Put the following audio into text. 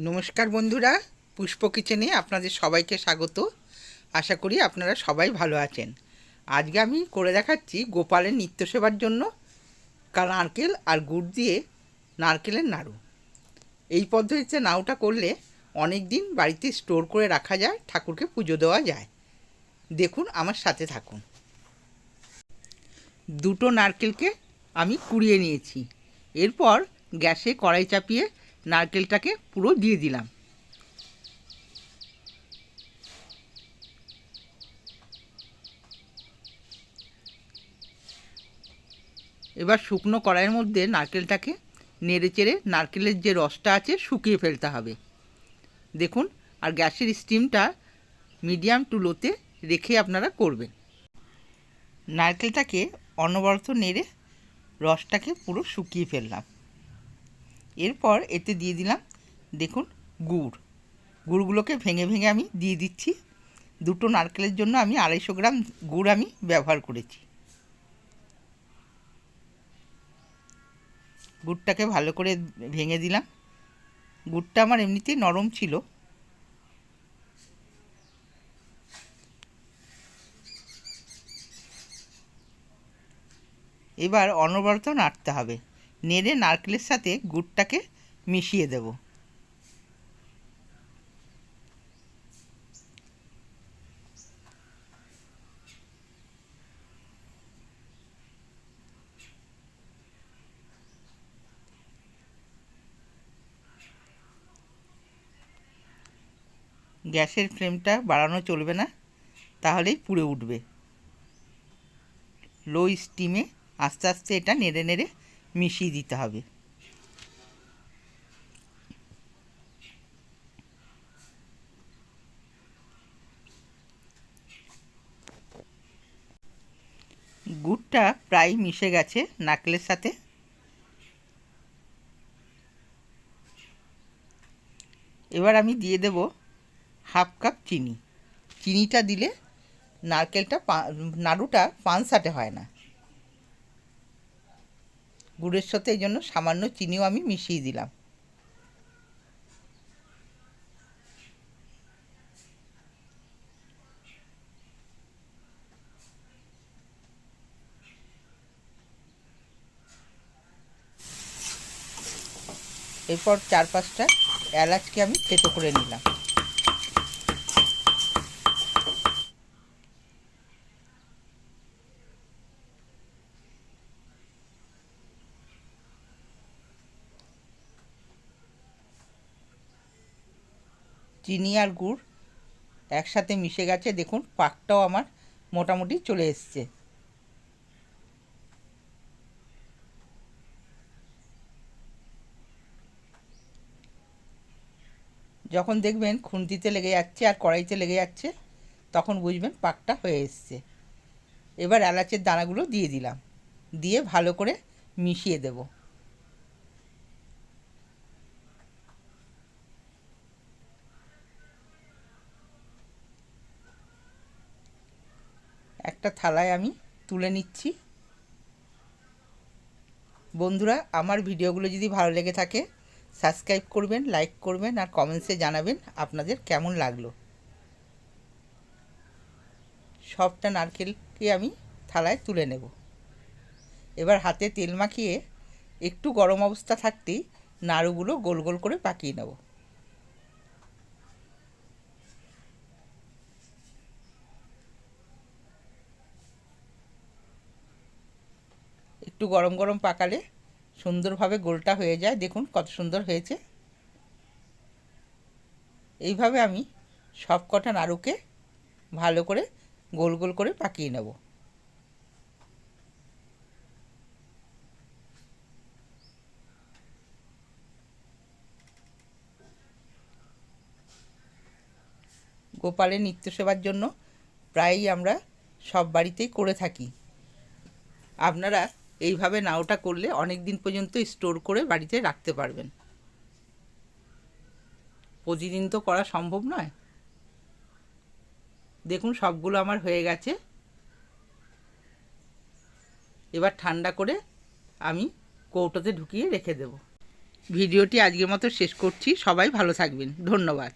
নমস্কার বন্ধুরা, পুষ্প কিচেনে আপনাদের সবাইকে স্বাগত। আশা করি আপনারা সবাই ভালো আছেন। আজকে আমি করে দেখাচ্ছি গোপালের নিত্য সেবার জন্য নারকেল আর গুড় দিয়ে নারকেলের নাড়ু। এই পদ্ধতিতে নাড়ুটা করলে অনেক দিন বাড়িতে স্টোর করে রাখা যায়, ঠাকুরকে পুজো দেওয়া যায়। দেখুন, আমার সাথে থাকুন। দুটো নারকেলকে আমি কুড়িয়ে নিয়েছি। এরপর গ্যাসে কড়াই চাপিয়ে নারকেলটাকে পুরো দিয়ে দিলাম। এবার শুকনো কড়াইয়ের মধ্যে নারকেলটাকে নেড়ে চেড়ে নারকেলের যে রসটা আছে শুকিয়ে ফেলতে হবে। দেখুন, আর গ্যাসের স্টিমটা মিডিয়াম টু লোতে রেখে আপনারা করবেন। নারকেলটাকে অনবরত নেড়ে রসটাকে পুরো শুকিয়ে ফেললাম। এরপর এতে দিয়ে দিলাম, দেখুন, গুড়। গুড়গুলোকে ভেঙে ভেঙে আমি দিয়ে দিচ্ছি। দুটো নারকেলের জন্য আমি আড়াইশো গ্রাম গুড় আমি ব্যবহার করেছি। গুড়টাকে ভালো করে ভেঙে দিলাম। গুড়টা আমার এমনিতেই নরম ছিল। এবার অনবরত নাড়তে হবে। নেড়ে নারকেলের সাথে গুড়টাকে মিশিয়ে দেব। গ্যাসের ফ্লেমটা বাড়ানো চলবে না, তাহলেই পুড়ে উঠবে। লো স্টিমে আস্তে আস্তে এটা নেড়ে নেড়ে মিশিয়ে দিতে হবে। গুড়টা প্রায় মিশে গেছে নারকেলের সাথে। এবার আমি দিয়ে দেব হাফ কাপ চিনি। চিনিটা দিলে নারকেলটা নাড়ুটা পানসাটে হয় না। গুড়ের সাথে এই জন্য সামান্য চিনিও আমি মিশিয়ে দিলাম। এরপর চার পাঁচটা এলাচকে আমি থেতো করে নিলাম। চিনি আর গুড় একসাথে মিশে গেছে। দেখুন, পাকটাও আমার মোটামুটি চলে এসছে। যখন দেখবেন খুন্তিতে লেগে যাচ্ছে আর কড়াইতে লেগে যাচ্ছে, তখন বুঝবেন পাকটা হয়ে এসছে। এবার এলাচের দানাগুলো দিয়ে দিলাম। দিয়ে ভালো করে মিশিয়ে দেবো। একটা থালায় আমি তুলে নিচ্ছি। বন্ধুরা, আমার ভিডিওগুলো যদি ভালো লেগে থাকে সাবস্ক্রাইব করবেন লাইক করবেন আর কমেন্টসে জানাবেন আপনাদের কেমন লাগল। সবটা নারকেলকে আমি থালায় তুলে নেব। এবার হাতে তেল মাখিয়ে একটু গরম অবস্থা থাকতেই নাড়ুগুলো গোল গোল করে পাকিয়ে নেব। একটু গরম গরম পাকালে সুন্দরভাবে গোলটা হয়ে যায়। দেখুন কত সুন্দর হয়েছে। এইভাবে আমি সব কটা নাড়ুকে ভালো করে গোল গোল করে পাকিয়ে নেব। গোপালের নিত্য সেবার জন্য প্রায়ই আমরা সব বাড়িতেই করে থাকি। আপনারা এইভাবে নাওটা করলে অনেক দিন পর্যন্ত স্টোর করে বাড়িতে রাখতে পারবেন। প্রতিদিন তো করা সম্ভব নয়। দেখুন, সবগুলো আমার হয়ে গেছে। এবার ঠান্ডা করে আমি কৌটোতে ঢুকিয়ে রেখে দেব। ভিডিওটি আজকের মতো শেষ করছি। সবাই ভালো থাকবেন। ধন্যবাদ।